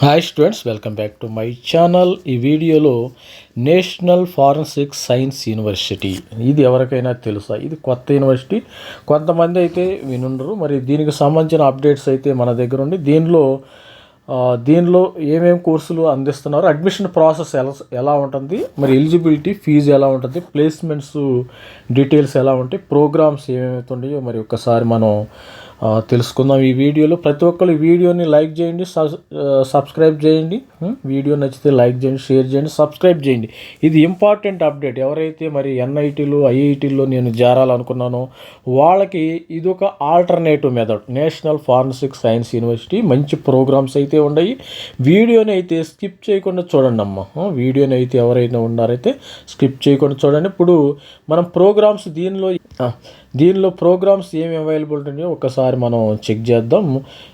Hi students welcome back to my channel ఈ వీడియోలో national forensic science university. ఇది ఎవరికైనా తెలుసా? ఇది కొత్త యూనివర్సిటీ. కొంతమంది అయితే వినుండరు. మరి దీనికి సంబంధించిన అప్డేట్స్ అయితే మన దగ్గర ఉండి దీనిలో దీనిలో ఏమేమి కోర్సులు అందిస్తున్నారు? అడ్మిషన్ ప్రాసెస్ ఎలా ఎలా ఉంటుంది? మరి ఎలిజిబిలిటీ ఫీజు ఎలా ఉంటుంది? ప్లేస్మెంట్స్ డీటెయిల్స్ ఎలా ఉంటాయి? ప్రోగ్రామ్స్ ఏమేమి ఉన్నాయో మరి ఒక్కసారి మనం తెలుసుకుందాం ఈ వీడియోలో. ప్రతి ఒక్కరు వీడియోని లైక్ చేయండి సబ్స్క్రైబ్ చేయండి. వీడియో నచ్చితే లైక్ చేయండి షేర్ చేయండి సబ్స్క్రైబ్ చేయండి. ఇది ఇంపార్టెంట్ అప్డేట్. ఎవరైతే మరి ఎన్ఐటీలు ఐఐటీల్లో నేను చేరాలనుకున్నానో వాళ్ళకి ఇది ఒక alternative method. National forensic science university మంచి ప్రోగ్రామ్స్ అయితే ఉన్నాయి వీడియోని అయితే స్కిప్ చేయకుండా చూడండి అమ్మ. వీడియోని అయితే ఎవరైనా ఉన్నారైతే స్కిప్ చేయకుండా చూడండి. ఇప్పుడు మనం ప్రోగ్రామ్స్ దీనిలో దీనిలో ప్రోగ్రామ్స్ ఏమి అవైలబుల్ ఉన్నాయో ఒకసారి మనం చెక్ చేద్దాం.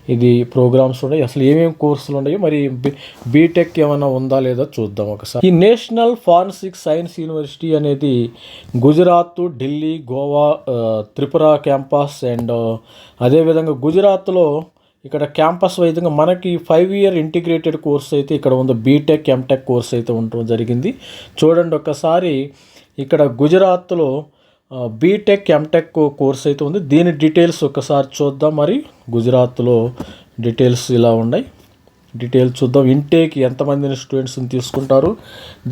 ఇది ప్రోగ్రామ్స్ ఉన్నాయి. అసలు ఏమేమి కోర్సులు ఉన్నాయో? మరి బీటెక్ ఏమైనా ఉందా లేదా చూద్దాం ఒకసారి. ఈ నేషనల్ ఫారెన్సిక్ సైన్స్ యూనివర్సిటీ అనేది గుజరాత్ ఢిల్లీ గోవా త్రిపుర క్యాంపస్ అండ్ అదేవిధంగా గుజరాత్లో ఇక్కడ క్యాంపస్ వైద్యంగా మనకి ఫైవ్ ఇయర్ ఇంటిగ్రేటెడ్ కోర్స్ అయితే ఇక్కడ ఉంది. బీటెక్ ఎంటెక్ కోర్స్ అయితే ఉండటం జరిగింది. చూడండి ఒక్కసారి ఇక్కడ గుజరాత్లో బీటెక్ ఎంటెక్ కోర్స్ అయితే ఉంది. దీని డీటెయిల్స్ ఒకసారి చూద్దాం. మరి గుజరాత్లో డీటెయిల్స్ ఇలా ఉన్నాయి. డీటెయిల్స్ చూద్దాం. ఇంటేక్ ఎంతమందిని స్టూడెంట్స్ని తీసుకుంటారు?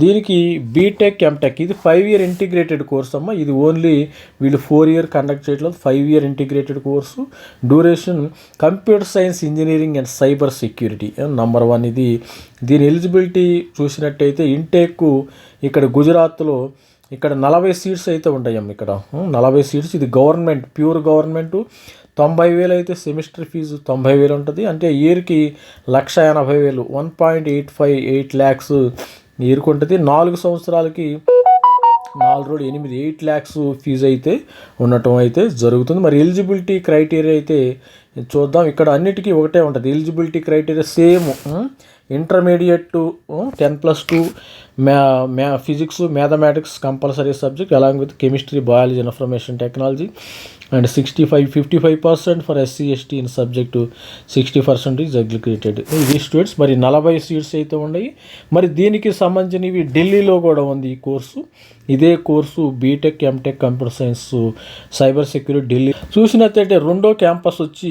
దీనికి బీటెక్ ఎంటెక్ ఇది ఫైవ్ ఇయర్ ఇంటిగ్రేటెడ్ కోర్స్ అమ్మ. ఇది ఓన్లీ వీళ్ళు ఫోర్ ఇయర్ కండక్ట్ చేయట్లేదు. Five year integrated course duration computer science engineering and cyber security number one ఇది. దీని ఎలిజిబిలిటీ చూసినట్టయితే ఇంటేక్ ఇక్కడ గుజరాత్లో ఇక్కడ నలభై సీట్స్ అయితే ఉంటాయమ్మ ఇక్కడ. నలభై సీట్స్. ఇది గవర్నమెంట్ ప్యూర్ గవర్నమెంట్. తొంభై వేలు అయితే సెమిస్టర్ ఫీజు తొంభై వేలు ఉంటుంది. అంటే ఇయర్కి లక్ష ఎనభై వేలు. One point eight five eight lakhs ఇయర్కి ఉంటుంది. నాలుగు సంవత్సరాలకి నాలుగు రోజులు ఎనిమిది ఎయిట్ ల్యాక్స్ ఫీజు అయితే ఉండటం అయితే జరుగుతుంది. మరి ఎలిజిబిలిటీ క్రైటీరియా అయితే చూద్దాం. ఇక్కడ అన్నిటికీ ఒకటే ఉంటుంది. Eligibility criteria same intermediate to ten plus two మ్యా మ్యా physics mathematics compulsory subject along with chemistry biology information technology and sixty five fifty five percent for SC ST in subject sixty percent is aggregated ఇవి students మరి నలభై seats అయితే ఉన్నాయి. మరి దీనికి సంబంధించినవి ఢిల్లీలో కూడా ఉంది ఈ కోర్సు. ఇదే course BTech MTech computer science cyber security Delhi చూసినట్టయితే రెండో క్యాంపస్ వచ్చి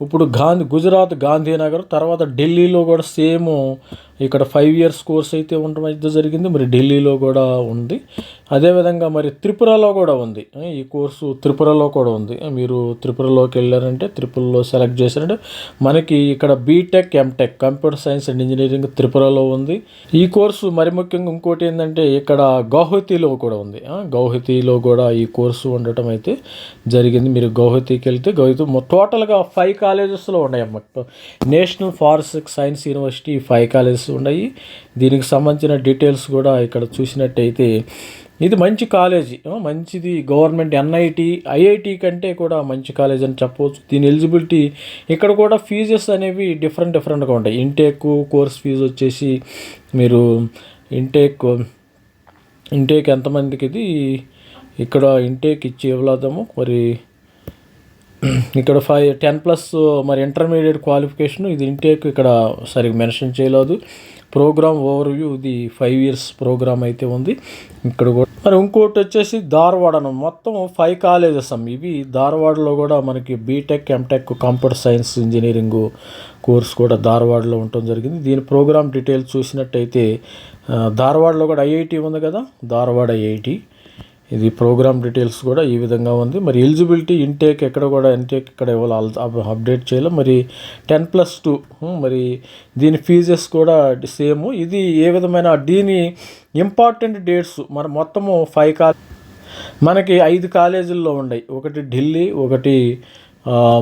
ఇప్పుడు గాంధీ గుజరాత్ గాంధీనగర్ తర్వాత ఢిల్లీలో కూడా సేమ్ ఇక్కడ ఫైవ్ ఇయర్స్ కోర్స్ అయితే ఉండడం అయితే జరిగింది. మరి ఢిల్లీలో కూడా ఉంది. అదేవిధంగా మరి త్రిపురలో కూడా ఉంది. ఈ కోర్సు త్రిపురలో కూడా ఉంది. మీరు త్రిపురలోకి వెళ్ళారంటే త్రిపురలో సెలెక్ట్ చేశారంటే మనకి ఇక్కడ BTech MTech computer science and engineering త్రిపురలో ఉంది. ఈ కోర్సు మరి ముఖ్యంగా ఇంకోటి ఏంటంటే ఇక్కడ గౌహతిలో కూడా ఉంది. గౌహతిలో కూడా ఈ కోర్సు ఉండటం అయితే జరిగింది. మీరు గౌహతికి వెళ్తే గౌహతి టోటల్గా ఫైవ్ కాలేజెస్లో ఉన్నాయి అన్నమాట national forest science university five colleges ఉన్నాయి. దీనికి సంబంధించిన డీటెయిల్స్ కూడా ఇక్కడ చూసినట్టయితే ఇది మంచి కాలేజీ. మంచిది. గవర్నమెంట్ ఎన్ఐటి ఐఐటి కంటే కూడా మంచి కాలేజ్ అని చెప్పవచ్చు. దీని ఎలిజిబిలిటీ ఇక్కడ కూడా ఫీజెస్ అనేవి డిఫరెంట్ డిఫరెంట్గా ఉంటాయి. ఇంటేక్ కోర్స్ ఫీజు వచ్చేసి మీరు ఇంటేక్ ఇంటేక్ ఎంతమందికి ఇది ఇక్కడ ఇంటేక్ ఇచ్చి ఇవ్వలేదాము మరి ఇక్కడ ఫైవ్ టెన్ ప్లస్ మరి ఇంటర్మీడియట్ క్వాలిఫికేషన్ ఇది ఇంటేక్ ఇక్కడ సరిగ్గా మెన్షన్ చేయలేదు. ప్రోగ్రామ్ ఓవర్ వ్యూ ఇది ఫైవ్ ఇయర్స్ ప్రోగ్రామ్ అయితే ఉంది. ఇక్కడ కూడా మరి ఇంకోటి వచ్చేసి ధార్వాడ మొత్తం ఫైవ్ కాలేజెస్ అమ్మ. ఇవి ధార్వాడలో కూడా మనకి BTech MTech computer science engineering course కూడా ధార్వాడలో ఉండటం జరిగింది. దీని ప్రోగ్రామ్ డీటెయిల్స్ చూసినట్టయితే uh, ధార్వాడలో కూడా ఐఐటి ఉంది కదా? ధార్వాడ ఐఐటి ఇది ప్రోగ్రామ్ డీటెయిల్స్ కూడా ఈ విధంగా ఉంది. మరి ఎలిజిబిలిటీ ఇంటేక్ ఎక్కడ కూడా ఇంటేక్ ఇక్కడ ఇవ్వాలి? అప్డేట్ చేయాలి. మరి టెన్ ప్లస్ టూ మరి దీని ఫీజెస్ కూడా సేమ్. ఇది ఏ విధమైన దీని ఇంపార్టెంట్ డేట్స్ మరి మొత్తము ఫైవ్ కా మనకి ఐదు కాలేజీల్లో ఉన్నాయి ఒకటి ఢిల్లీ ఒకటి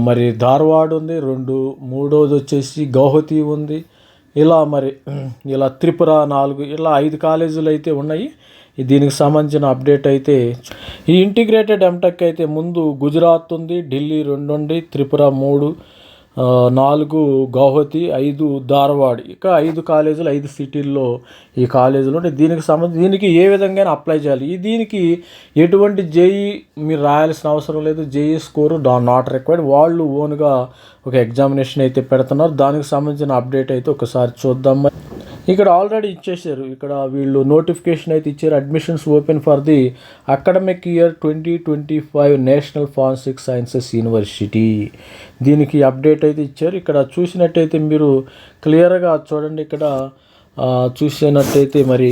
మరి ధార్వాడ్ ఉంది రెండు మూడోది వచ్చేసి గౌహతి ఉంది. ఇలా మరి ఇలా త్రిపుర నాలుగు ఇలా ఐదు కాలేజీలు అయితే ఉన్నాయి. దీనికి సంబంధించిన అప్డేట్ అయితే ఈ ఇంటిగ్రేటెడ్ ఎంటెక్ అయితే ముందు గుజరాత్ ఉంది ఢిల్లీ రెండు ఉంది త్రిపుర మూడు నాలుగు గౌహతి ఐదు ధార్వాడ్. ఇక ఐదు కాలేజీలు ఐదు సిటీల్లో ఈ కాలేజీలు ఉంటాయి దీనికి సంబంధించి దీనికి ఏ విధంగా అప్లై చేయాలి. ఈ దీనికి ఎటువంటి జేఈ మీరు రాయాల్సిన అవసరం లేదు. జేఈ స్కోరు డా నాట్ రిక్వైర్డ్. వాళ్ళు ఓన్గా ఒక ఎగ్జామినేషన్ అయితే పెడుతున్నారు. దానికి సంబంధించిన అప్డేట్ అయితే ఒకసారి చూద్దాం ఇక్కడ ఆల్రెడీ ఇచ్చేసారు ఇక్కడ వీళ్ళు నోటిఫికేషన్ అయితే ఇచ్చారు. Admissions open for the academic year twenty twenty five national forensic sciences university దీనికి అప్డేట్ అయితే ఇచ్చారు. ఇక్కడ చూసినట్టయితే మీరు క్లియర్గా చూడండి. ఇక్కడ చూసినట్టయితే మరి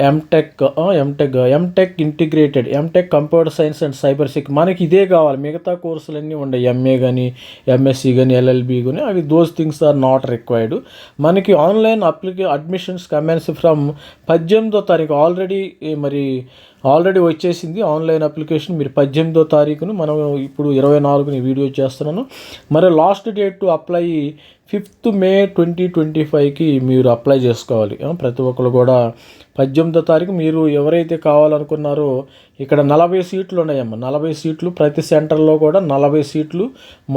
MTech MTech MTech integrated MTech computer science and cyber check మనకి ఇదే కావాలి. మిగతా కోర్సులన్నీ ఉన్నాయి ఎంఏ కానీ ఎంఎస్సి కానీ ఎల్ఎల్బి కానీ అవి those things are not required మనకి ఆన్లైన్ అప్లికే అడ్మిషన్స్ కమెన్స్ ఫ్రమ్ పద్దెనిమిదో తారీఖు ఆల్రెడీ మరి ఆల్రెడీ వచ్చేసింది ఆన్లైన్ అప్లికేషన్. మీరు పద్దెనిమిదో తారీఖును మనం ఇప్పుడు ఇరవై నాలుగుని వీడియో చేస్తున్నాను. మరి last date to apply fifth May twenty twenty ఫైవ్కి మీరు అప్లై చేసుకోవాలి. ప్రతి ఒక్కరు కూడా పద్దెనిమిదో తారీఖు మీరు ఎవరైతే కావాలనుకున్నారో ఇక్కడ నలభై సీట్లు ఉన్నాయమ్మ. నలభై సీట్లు ప్రతి సెంటర్లో కూడా నలభై సీట్లు.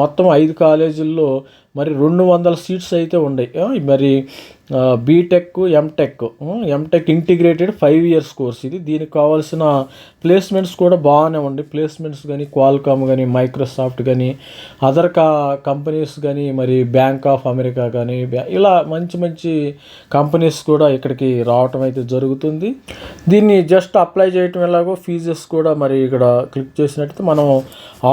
మొత్తం ఐదు కాలేజీల్లో మరి రెండు వందల సీట్స్ అయితే ఉన్నాయి. మరి BTech MTech MTech integrated five years course ఇది. దీనికి కావాల్సిన ప్లేస్మెంట్స్ కూడా బాగానే ఉంది ప్లేస్మెంట్స్ కానీ క్వాల్కామ్ కానీ మైక్రోసాఫ్ట్ కానీ అదర్ కా కంపెనీస్ కానీ మరి బ్యాంక్ ఆఫ్ అమెరికా కానీ ఇలా మంచి మంచి కంపెనీస్ కూడా ఇక్కడికి రావటం అయితే జరుగుతుంది జరుగుతుంది. దీన్ని జస్ట్ అప్లై చేయటం ఎలాగో ఫీజెస్ కూడా మరి ఇక్కడ క్లిక్ చేసినట్టయితే మనం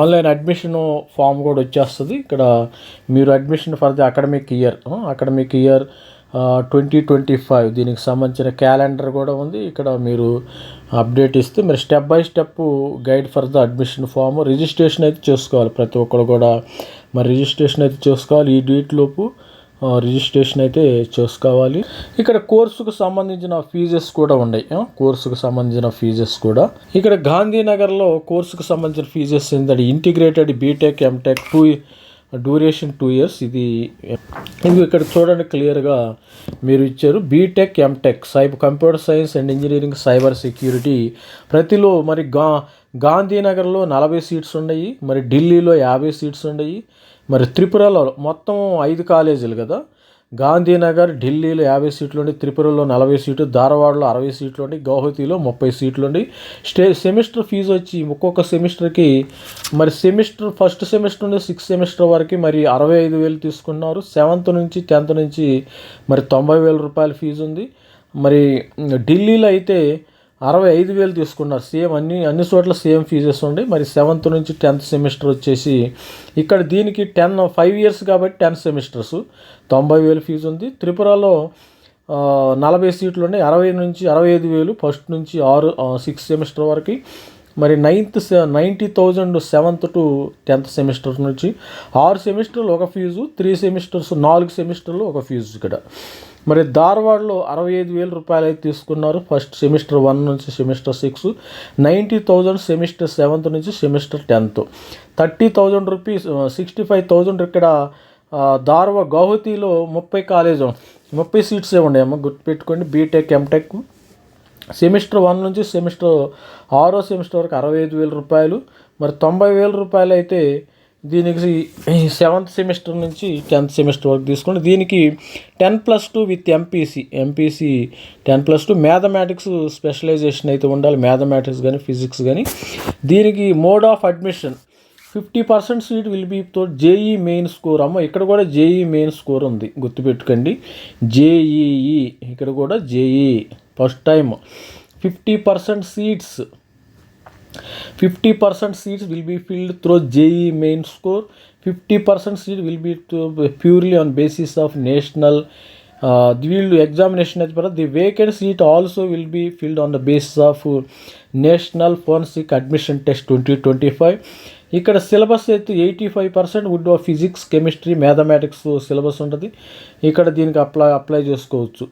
ఆన్లైన్ అడ్మిషన్ ఫామ్ కూడా వచ్చేస్తుంది. ఇక్కడ మీరు admission for the academic year academic year twenty twenty five దీనికి సంబంధించిన క్యాలెండర్ కూడా ఉంది. ఇక్కడ మీరు అప్డేట్ ఇస్తే మరి step by step guide for the admission form registration అయితే చేసుకోవాలి. ప్రతి ఒక్కరు కూడా మరి రిజిస్ట్రేషన్ అయితే చేసుకోవాలి. ఈ డేట్ లోపు రిజిస్ట్రేషన్ అయితే చేసుకోవాలి. ఇక్కడ కోర్సుకు సంబంధించిన ఫీజెస్ కూడా ఉన్నాయి. కోర్సుకు సంబంధించిన ఫీజెస్ కూడా. ఇక్కడ గాంధీనగర్లో కోర్సుకు సంబంధించిన ఫీజెస్ ఏంటంటే integrated BTech MTech two duration two years ఇది. ఇది ఇక్కడ చూడండి క్లియర్గా మీరు ఇచ్చారు. BTech MTech cyber computer science and engineering cyber security. ప్రతిలో మరి గా గాంధీనగర్లో నలభై సీట్స్ ఉన్నాయి. మరి ఢిల్లీలో యాభై సీట్స్ ఉన్నాయి. మరి త్రిపురలో మొత్తం ఐదు కాలేజీలు కదా. గాంధీనగర్ ఢిల్లీలో యాభై సీట్లు ఉండి త్రిపురలో నలభై సీట్లు ధారవాడలో అరవై సీట్లు ఉండి గౌహతిలో ముప్పై సీట్లు ఉండి స్టే సెమిస్టర్ ఫీజు వచ్చి ఒక్కొక్క సెమిస్టర్కి మరి సెమిస్టర్ ఫస్ట్ సెమిస్టర్ నుండి సిక్స్త్ సెమిస్టర్ వరకు మరి అరవై ఐదు వేలు తీసుకున్నారు. సెవెంత్ నుంచి టెన్త్ నుంచి మరి తొంభై వేల రూపాయల ఫీజు ఉంది. మరి ఢిల్లీలో అయితే అరవై ఐదు వేలు తీసుకున్నారు. సేమ్ అన్ని అన్ని చోట్ల సేమ్ ఫీజెస్ ఉండి మరి సెవెంత్ నుంచి టెన్త్ సెమిస్టర్ వచ్చేసి ఇక్కడ దీనికి టెన్ ఫైవ్ ఇయర్స్ కాబట్టి టెన్ సెమిస్టర్స్. తొంభై వేలు ఫీజు ఉంది. త్రిపురలో నలభై సీట్లు ఉన్నాయి. అరవై నుంచి అరవై ఐదు వేలు ఫస్ట్ నుంచి ఆరు సిక్స్ సెమిస్టర్ వరకు. మరి ninth ninety thousand seventh to tenth semester నుంచి ఆరు సెమిస్టర్లు ఒక ఫీజు త్రీ సెమిస్టర్స్ నాలుగు సెమిస్టర్లు ఒక ఫీజు ఇక్కడ. మరి ధార్వాడలో అరవై ఐదు వేల రూపాయలు అయితే తీసుకున్నారు. ఫస్ట్ సెమిస్టర్ వన్ నుంచి semester six ninety thousand semester seventh నుంచి semester tenth. Thirty thousand rupees sixty five thousand ఇక్కడ ధార్వా గౌహతిలో ముప్పై కాలేజ్ ముప్పై సీట్సే ఉన్నాయమ్మ గుర్తుపెట్టుకోండి. BTech MTech. సెమిస్టర్ వన్ నుంచి సెమిస్టర్ ఆరో సెమిస్టర్ వరకు అరవై ఐదు వేల రూపాయలు. మరి తొంభై వేల రూపాయలు అయితే దీనికి సెవెంత్ సెమిస్టర్ నుంచి టెన్త్ సెమిస్టర్ వరకు తీసుకోండి దీనికి ten plus two with MPC. MPC ten plus two. Mathematics specialization అయితే ఉండాలి. మ్యాథమెటిక్స్ కానీ ఫిజిక్స్ కానీ. దీనికి mode of admission. Fifty percent seat will be through JEE main score. అమ్మ ఇక్కడ కూడా జేఈ మెయిన్ స్కోర్ ఉంది. గుర్తుపెట్టుకోండి. జేఈఈ. ఇక్కడ కూడా JEE. First time fifty percent seats. Fifty percent seats will be filled through JEE main score fifty percent seat will be purely on basis of national వీళ్ళు examination అయితే పడ the vacant seat also will be filled on the basis of national forensic admission test twenty twenty five ఇక్కడ syllabus అయితే eighty five percent would physics chemistry mathematics syllabus ఉంటుంది. ఇక్కడ దీనికి apply apply చేసుకోవచ్చు.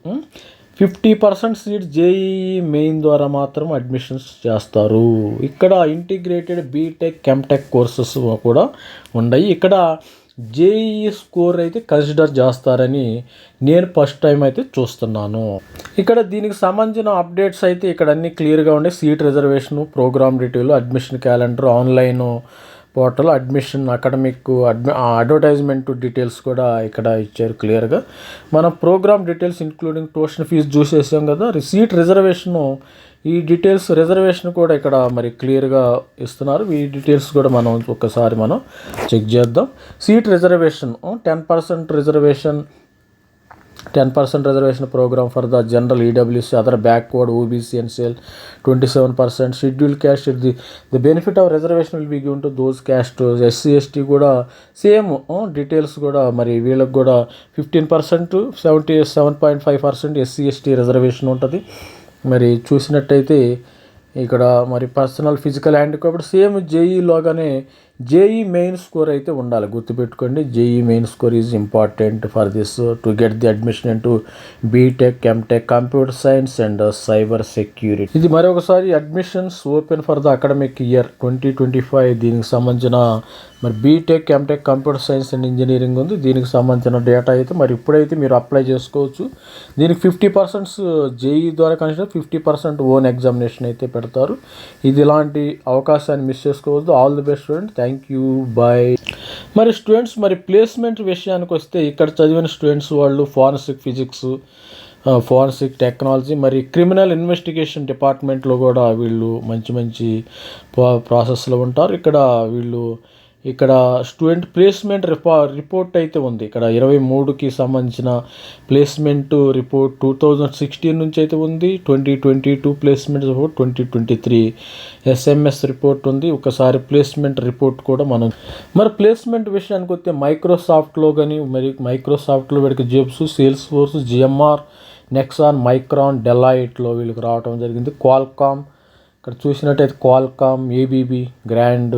Fifty percent seats JEE main ద్వారా మాత్రం admissions చేస్తారు. ఇక్కడ ఇంటిగ్రేటెడ్ బీటెక్ ఎంటెక్ కోర్సెస్ కూడా ఉన్నాయి ఇక్కడ జేఈఈ స్కోర్ అయితే కన్సిడర్ చేస్తారని నేను ఫస్ట్ టైం అయితే చూస్తున్నాను. ఇక్కడ దీనికి సంబంధించిన అప్డేట్స్ అయితే ఇక్కడ అన్ని క్లియర్గా ఉండే seat reservation program detail admission calendar online portal admission academic అడ్మి advertisement details కూడా ఇక్కడ ఇచ్చారు క్లియర్గా. మనం program details including tuition fee చూసేసాం కదా. సీట్ రిజర్వేషను ఈ డీటెయిల్స్ రిజర్వేషన్ కూడా ఇక్కడ మరి క్లియర్గా ఇస్తున్నారు. ఈ డీటెయిల్స్ కూడా మనం ఒక్కసారి మనం చెక్ చేద్దాం. Seat reservation ten percent reservation ten percent reservation program for the general EWS other backward OBC and sale twenty seven percent schedule caste the the benefit of reservation will be given to those caste SC ST కూడా same details కూడా మరి వీళ్ళకి కూడా fifteen percent seventy seven point five percent SC ST reservation ఉంటుంది. మరి చూసినట్టయితే ఇక్కడ మరి పర్సనల్ ఫిజికల్ హ్యాండిక్యాప్డ్ సేమ్ జేఈలోగానే జేఈ మెయిన్ స్కోర్ అయితే ఉండాలి. గుర్తుపెట్టుకోండి JEE main score is important for this to get the admission in to BTech MTech computer science and cyber security. ఇది మరొకసారి admissions open for the academic year twenty twenty five. దీనికి సంబంధించిన మరి BTech MTech computer science and engineering ఉంది. దీనికి సంబంధించిన data అయితే మరి ఇప్పుడైతే మీరు అప్లై చేసుకోవచ్చు. దీనికి ఫిఫ్టీ పర్సెంట్ జేఈ ద్వారా consider fifty percent own examination అయితే పెడతారు. ఇది ఇలాంటి అవకాశాన్ని మిస్ చేసుకోవద్దు. All the best student. Thank you bye మరి స్టూడెంట్స్ మరి ప్లేస్మెంట్ విషయానికి వస్తే ఇక్కడ చదివిన స్టూడెంట్స్ వాళ్ళు ఫారెన్సిక్ ఫిజిక్స్ ఫారెన్సిక్ టెక్నాలజీ మరి క్రిమినల్ ఇన్వెస్టిగేషన్ డిపార్ట్మెంట్లో కూడా వీళ్ళు మంచి మంచి ప్రాసెస్లో ఉంటారు. ఇక్కడ వీళ్ళు ఇక్కడ స్టూడెంట్ ప్లేస్మెంట్ రిపా రిపోర్ట్ అయితే ఉంది. ఇక్కడ ఇరవై మూడుకి సంబంధించిన placement report two thousand sixteen నుంచి అయితే ఉంది. Twenty twenty two placement report twenty twenty three SMS report ఉంది. ఒకసారి ప్లేస్మెంట్ రిపోర్ట్ కూడా మనం మరి ప్లేస్మెంట్ విషయానికి వస్తే మైక్రోసాఫ్ట్లో కానీ మరి మైక్రోసాఫ్ట్లో వీడికి జెబ్స్ సేల్స్ ఫోర్స్ జిఎంఆర్ నెక్సాన్ మైక్రాన్ డెలాయిట్లో వీళ్ళకి రావడం జరిగింది. క్వాల్కామ్ ఇక్కడ చూసినట్టయితే క్వాల్కామ్ ఏబీబీ గ్రాండ్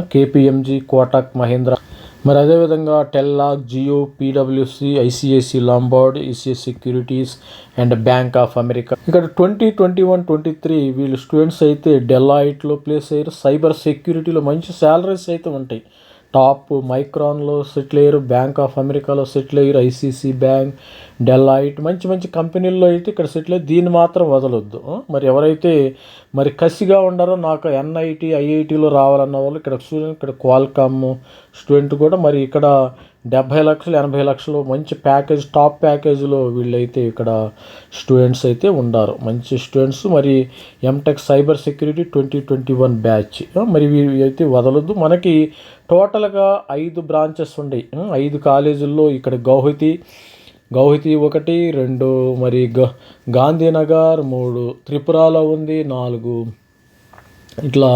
కేపీఎంజీ కోటక్ మహేంద్ర. మరి అదేవిధంగా టెల్లాక్ Jio పీడబ్ల్యూసి ICICI Lombard ECS securities and bank of America. ఇక్కడ twenty twenty one twenty three వీళ్ళు స్టూడెంట్స్ అయితే డెలాయిట్లో ప్లేస్ అయ్యారు. సైబర్ సెక్యూరిటీలో మంచి శాలరీస్ అయితే ఉంటాయి. టాప్ మైక్రాన్లో సెటిల్ అయ్యారు బ్యాంక్ ఆఫ్ అమెరికాలో సెటిల్ అయ్యారు ఐసీసీ బ్యాంక్ డెలాయిట్ మంచి మంచి కంపెనీల్లో అయితే ఇక్కడ సెటిల్ అయ్యి దీన్ని మాత్రం వదలొద్దు. మరి ఎవరైతే మరి కసిగా ఉండారో నాకు ఎన్ఐటి ఐఐటిలో రావాలన్న వాళ్ళు ఇక్కడ స్టూడెంట్ ఇక్కడ క్వాల్కామ్ స్టూడెంట్ కూడా మరి ఇక్కడ డెబ్భై లక్షలు ఎనభై లక్షలు మంచి ప్యాకేజ్ టాప్ ప్యాకేజీలో వీళ్ళైతే ఇక్కడ స్టూడెంట్స్ అయితే ఉండారు. మంచి స్టూడెంట్స్ మరి MTech cyber security twenty twenty one batch మరి ఇవి అయితే వదలొద్దు. మనకి టోటల్గా ఐదు బ్రాంచెస్ ఉన్నాయి ఐదు కాలేజీల్లో ఇక్కడ గౌహతి గౌహతి ఒకటి రెండు మరి గ గాంధీనగర్ మూడు త్రిపురలో ఉంది నాలుగు ఇట్లా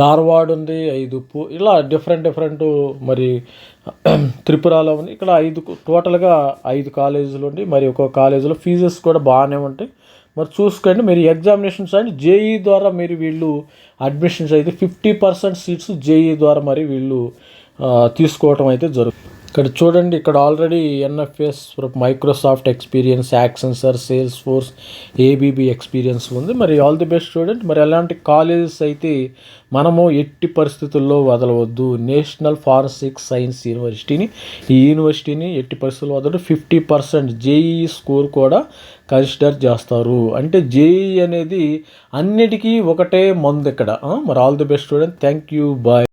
ధార్వాడ్ ఉంది ఐదు పూ ఇలా డిఫరెంట్ డిఫరెంట్ మరి త్రిపురలో ఉంది. ఇక్కడ ఐదు టోటల్గా ఐదు కాలేజీలు ఉండి మరి ఒక్కొక్క కాలేజీలో ఫీజెస్ కూడా బాగానే ఉంటాయి. మరి చూసుకోండి మీరు ఎగ్జామినేషన్స్ అండ్ జేఈ ద్వారా మీరు వీళ్ళు అడ్మిషన్స్ అయితే ఫిఫ్టీ పర్సెంట్ సీట్స్ జేఈ ద్వారా మరి వీళ్ళు తీసుకోవటం అయితే జరుగుతుంది ఇక్కడ చూడండి ఇక్కడ already NFS Microsoft experience Accenture Salesforce ABB experience ఉంది. మరి ఆల్ ది బెస్ట్ స్టూడెంట్ మరి అలాంటి కాలేజెస్ అయితే మనము ఎట్టి పరిస్థితుల్లో వదలవద్దు. నేషనల్ ఫారెన్సిక్ సైన్స్ యూనివర్సిటీని ఈ యూనివర్సిటీని ఎట్టి పరిస్థితుల్లో వదలదు ఫిఫ్టీ పర్సెంట్ జేఈ స్కోర్ కూడా కన్సిడర్ చేస్తారు. అంటే జేఈ అనేది అన్నిటికీ ఒకటే మందు ఇక్కడ. మరి all the best student thank you bye